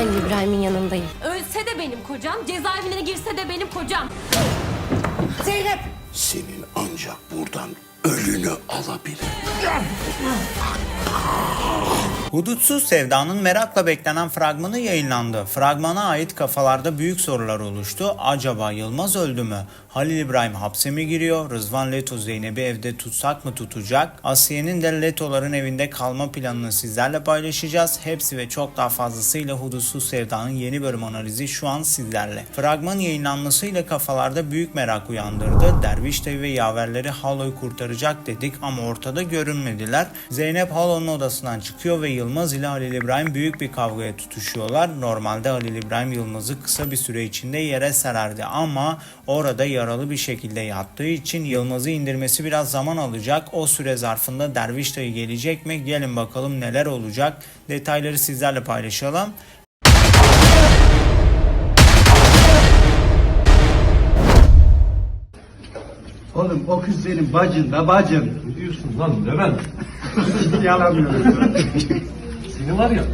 Halil İbrahim'in yanındayım. Ölse de benim kocam, cezaevine girse de benim kocam. Zeynep! Senin ancak buradan ölünü alabilir. Hudutsuz Sevda'nın merakla beklenen fragmanı yayınlandı. Fragmana ait kafalarda büyük sorular oluştu. Acaba Yılmaz öldü mü? Halil İbrahim hapse mi giriyor? Rızvan Leto Zeynep'i evde tutsak mı tutacak? Asiye'nin de Leto'ların evinde kalma planını sizlerle paylaşacağız. Hepsi ve çok daha fazlasıyla Hudutsuz Sevda'nın yeni bölüm analizi şu an sizlerle. Fragman yayınlanmasıyla kafalarda büyük merak uyandırdı. Derviş Dayı ve yaverleri Halo'yu kurtaracak dedik ama ortada görünmediler. Zeynep Halo'nun odasından çıkıyor ve Yılmaz ile Halil İbrahim büyük bir kavgaya tutuşuyorlar. Normalde Halil İbrahim Yılmaz'ı kısa bir süre içinde yere sererdi ama orada yaralı bir şekilde yattığı için Yılmaz'ı indirmesi biraz zaman alacak. O süre zarfında Derviş Dayı gelecek mi? Gelin bakalım neler olacak. Detayları sizlerle paylaşalım. Oğlum o kız senin bacın da bacın. Ne diyorsun lan Levent? Yalamıyorum. Seni var ya.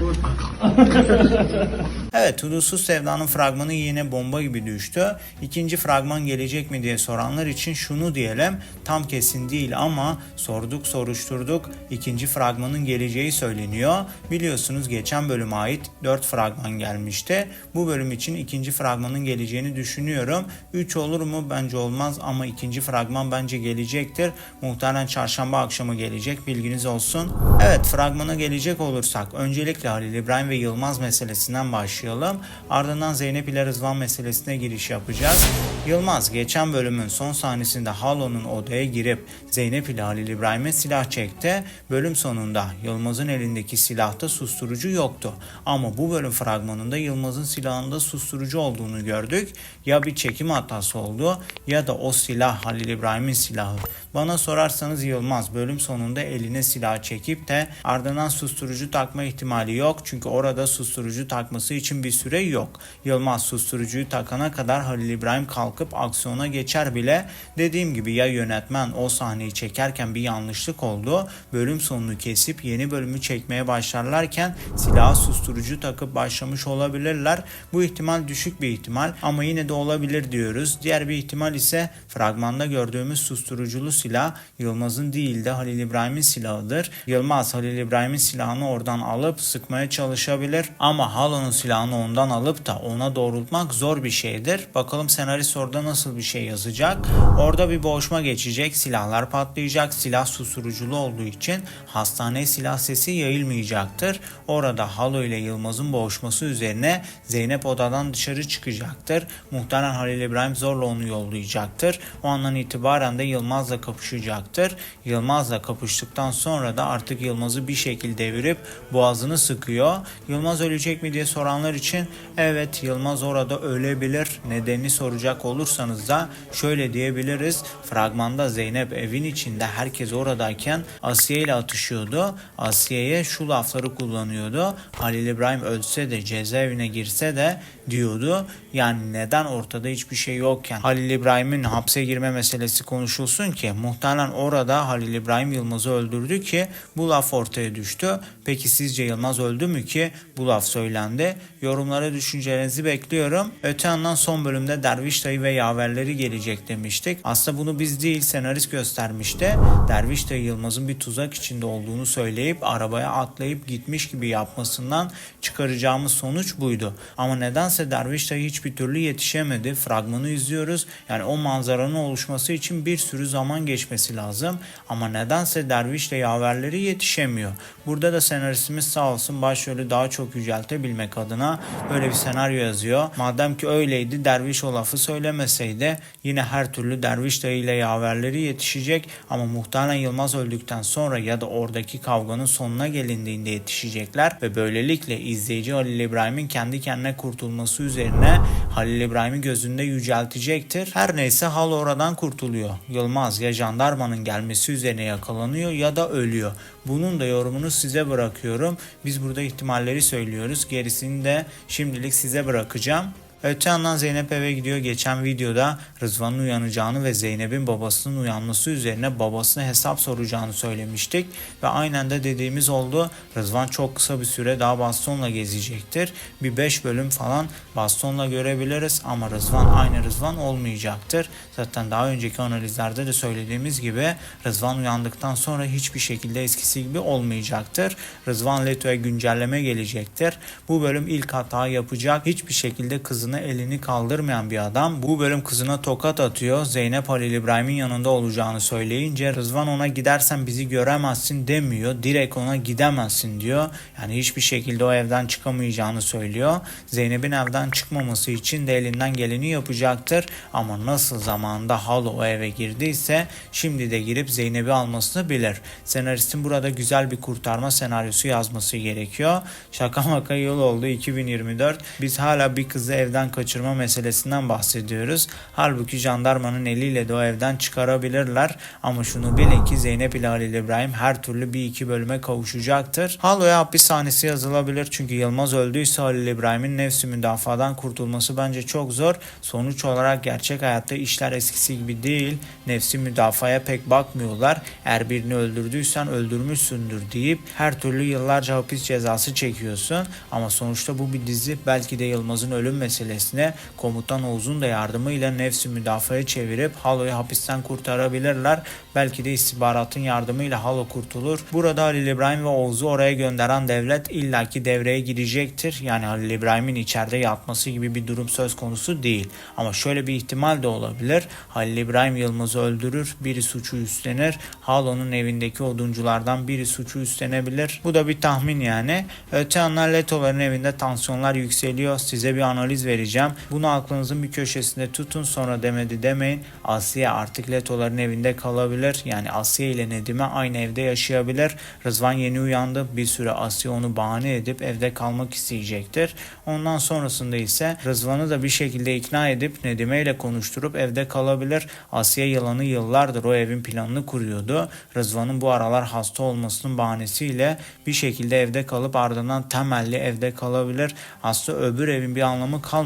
Evet, Hudutsuz Sevda'nın fragmanı yine bomba gibi düştü. İkinci fragman gelecek mi diye soranlar için şunu diyelim. Tam kesin değil ama sorduk soruşturduk. İkinci fragmanın geleceği söyleniyor. Biliyorsunuz geçen bölüme ait 4 fragman gelmişti. Bu bölüm için ikinci fragmanın geleceğini düşünüyorum. 3 olur mu? Bence olmaz ama ikinci fragman bence gelecektir. Muhtemelen çarşamba akşamı gelecek. Bilginiz olsun. Evet, fragmana gelecek olursak öncelikle Halil İbrahim ve Yılmaz meselesinden başlayalım. Ardından Zeynep ile Rızvan meselesine giriş yapacağız. Yılmaz geçen bölümün son sahnesinde Halo'nun odaya girip Zeynep ile Halil İbrahim'e silah çekti. Bölüm sonunda Yılmaz'ın elindeki silahta susturucu yoktu. Ama bu bölüm fragmanında Yılmaz'ın silahında susturucu olduğunu gördük. Ya bir çekim hatası oldu ya da o silah Halil İbrahim'in silahı. Bana sorarsanız Yılmaz bölüm sonunda eline silah çekip de ardından susturucu takma ihtimali yok. Çünkü orada susturucu takması için bir süre yok. Yılmaz susturucuyu takana kadar Halil İbrahim kalkıp aksiyona geçer bile. Dediğim gibi ya yönetmen o sahneyi çekerken bir yanlışlık oldu. Bölüm sonunu kesip yeni bölümü çekmeye başlarlarken silaha susturucu takıp başlamış olabilirler. Bu ihtimal düşük bir ihtimal ama yine de olabilir diyoruz. Diğer bir ihtimal ise fragmanda gördüğümüz susturuculu silah Yılmaz'ın değil de Halil İbrahim'in silahıdır. Yılmaz Halil İbrahim'in silahını oradan alıp sıkmaya çalışabilir ama Halo'nun silahını ondan alıp da ona doğrultmak zor bir şeydir. Bakalım senarist orada nasıl bir şey yazacak. Orada bir boğuşma geçecek, silahlar patlayacak, silah susturuculu olduğu için hastaneye silah sesi yayılmayacaktır. Orada Halo ile Yılmaz'ın boğuşması üzerine Zeynep odadan dışarı çıkacaktır. Muhtemelen Halil İbrahim zorla onu yollayacaktır. O andan itibaren de Yılmaz'la kapışacaktır. Yılmaz'la kapıştıktan sonra da artık Yılmaz'ı bir şekilde devirip boğazını sıkıyor. Yılmaz ölecek mi diye soranlar için evet Yılmaz orada ölebilir. Nedenini soracak olursanız da şöyle diyebiliriz. Fragmanda Zeynep evin içinde herkes oradayken Asiye ile atışıyordu. Asiye'ye şu lafları kullanıyordu. Halil İbrahim ölse de cezaevine girse de diyordu. Yani neden ortada hiçbir şey yokken Halil İbrahim'in hapse girme meselesi konuşulsun ki muhtemelen orada Halil İbrahim Yılmaz'ı öldürdü ki bu laf ortaya düştü. Peki sizce Yılmaz öldü mü ki bu laf söylendi? Yorumlara düşüncelerinizi bekliyorum. Öte yandan son bölümde Derviş Dayı ve yaverleri gelecek demiştik. Aslında bunu biz değil senarist göstermişti. Derviş Dayı Yılmaz'ın bir tuzak içinde olduğunu söyleyip arabaya atlayıp gitmiş gibi yapmasından çıkaracağımız sonuç buydu. Ama nedense Derviş Dayı hiçbir türlü yetişemedi. Fragmanı izliyoruz. Yani o manzaranın oluşması için bir sürü zaman geçmesi lazım. Ama nedense Derviş ile yaverleri yetişemiyor. Burada da senaristimiz sağ olsun başrolü daha çok yüceltebilmek adına böyle bir senaryo yazıyor. Madem ki öyleydi Derviş o lafı söylemeseydi yine her türlü Derviş dayı ile yaverleri yetişecek ama muhtemelen Yılmaz öldükten sonra ya da oradaki kavganın sonuna gelindiğinde yetişecekler ve böylelikle izleyici Halil İbrahim'in kendi kendine kurtulması üzerine Halil İbrahim'i gözünde yüceltecektir. Her neyse Hal oradan kurtuluyor. Yılmaz ya jandarmanın gelmesi üzerine yakalanıyor ya da ölüyor. Bunun da yorumunu size bırakıyorum. Biz burada ihtimalleri söylüyoruz. Gerisini de şimdilik size bırakacağım. Öte yandan Zeynep eve gidiyor. Geçen videoda Rızvan'ın uyanacağını ve Zeynep'in babasının uyanması üzerine babasına hesap soracağını söylemiştik. Ve aynen de dediğimiz oldu. Rızvan çok kısa bir süre daha bastonla gezecektir. Bir 5 bölüm falan bastonla görebiliriz ama Rızvan aynı Rızvan olmayacaktır. Zaten daha önceki analizlerde de söylediğimiz gibi Rızvan uyandıktan sonra hiçbir şekilde eskisi gibi olmayacaktır. Rızvan Leto'ya güncelleme gelecektir. Bu bölüm ilk hata yapacak. Hiçbir şekilde kızına elini kaldırmayan bir adam. Bu bölüm kızına tokat atıyor. Zeynep Halil İbrahim'in yanında olacağını söyleyince Rızvan ona gidersen bizi göremezsin demiyor. Direkt ona gidemezsin diyor. Yani hiçbir şekilde o evden çıkamayacağını söylüyor. Zeynep'in evden çıkmaması için de elinden geleni yapacaktır. Ama nasıl zamanında Halo o eve girdiyse şimdi de girip Zeynep'i almasını bilir. Senaristin burada güzel bir kurtarma senaryosu yazması gerekiyor. Şaka maka yıl oldu 2024. Biz hala bir kızı evden kaçırma meselesinden bahsediyoruz. Halbuki jandarmanın eliyle de o evden çıkarabilirler. Ama şunu bilin ki Zeynep ile Halil İbrahim her türlü bir iki bölüme kavuşacaktır. Halo'ya hapis sahnesi yazılabilir. Çünkü Yılmaz öldüyse Halil İbrahim'in nefsi müdafadan kurtulması bence çok zor. Sonuç olarak gerçek hayatta işler eskisi gibi değil. Nefsi müdafaya pek bakmıyorlar. Eğer birini öldürdüysen öldürmüşsündür deyip her türlü yıllarca hapis cezası çekiyorsun. Ama sonuçta bu bir dizi. Belki de Yılmaz'ın ölüm meselesine komutan Oğuz'un da yardımıyla nefsi müdafaya çevirip Halo'yu hapisten kurtarabilirler. Belki de istihbaratın yardımıyla Halo kurtulur. Burada Halil İbrahim ve Oğuz'u oraya gönderen devlet illaki devreye girecektir. Yani Halil İbrahim'in içeride yatması gibi bir durum söz konusu değil. Ama şöyle bir ihtimal de olabilir. Halil İbrahim Yılmaz'ı öldürür, biri suçu üstlenir. Halo'nun evindeki odunculardan biri suçu üstlenebilir. Bu da bir tahmin yani. Öte yandan Leto'ların evinde tansiyonlar yükseliyor. Size bir analiz vereceğim. Bunu aklınızın bir köşesinde tutun sonra demedi demeyin. Asiye artık Leto'ların evinde kalabilir. Yani Asiye ile Nedim'e aynı evde yaşayabilir. Rızvan yeni uyandı. Bir süre Asiye onu bahane edip evde kalmak isteyecektir. Ondan sonrasında ise Rızvan'ı da bir şekilde ikna edip Nedime ile konuşturup evde kalabilir. Asiye yılanı yıllardır o evin planını kuruyordu. Rızvan'ın bu aralar hasta olmasının bahanesiyle bir şekilde evde kalıp ardından temelli evde kalabilir. Aslında öbür evin bir anlamı kalmadı.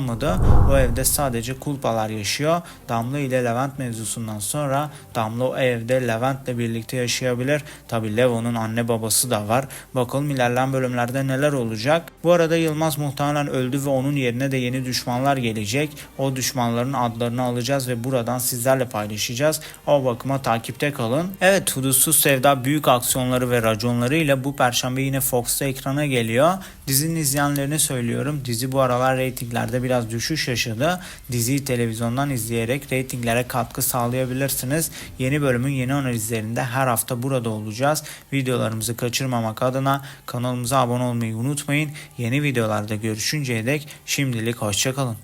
O evde sadece kulpalar yaşıyor. Damla ile Levent mevzusundan sonra Damla o evde Levent'le birlikte yaşayabilir. Tabi Levo'nun anne babası da var. Bakalım ilerleyen bölümlerde neler olacak. Bu arada Yılmaz muhtemelen öldü ve onun yerine de yeni düşmanlar gelecek. O düşmanların adlarını alacağız ve buradan sizlerle paylaşacağız. O bakıma takipte kalın. Evet Hudutsuz Sevda büyük aksiyonları ve raconlarıyla bu perşembe yine Fox'ta ekrana geliyor. Dizinin izleyenlerine söylüyorum. Dizi bu aralar reytinglerde biraz düşüş yaşadı. Diziyi televizyondan izleyerek reytinglere katkı sağlayabilirsiniz. Yeni bölümün yeni analizlerinde her hafta burada olacağız. Videolarımızı kaçırmamak adına kanalımıza abone olmayı unutmayın. Yeni videolarda görüşünceye dek şimdilik hoşçakalın.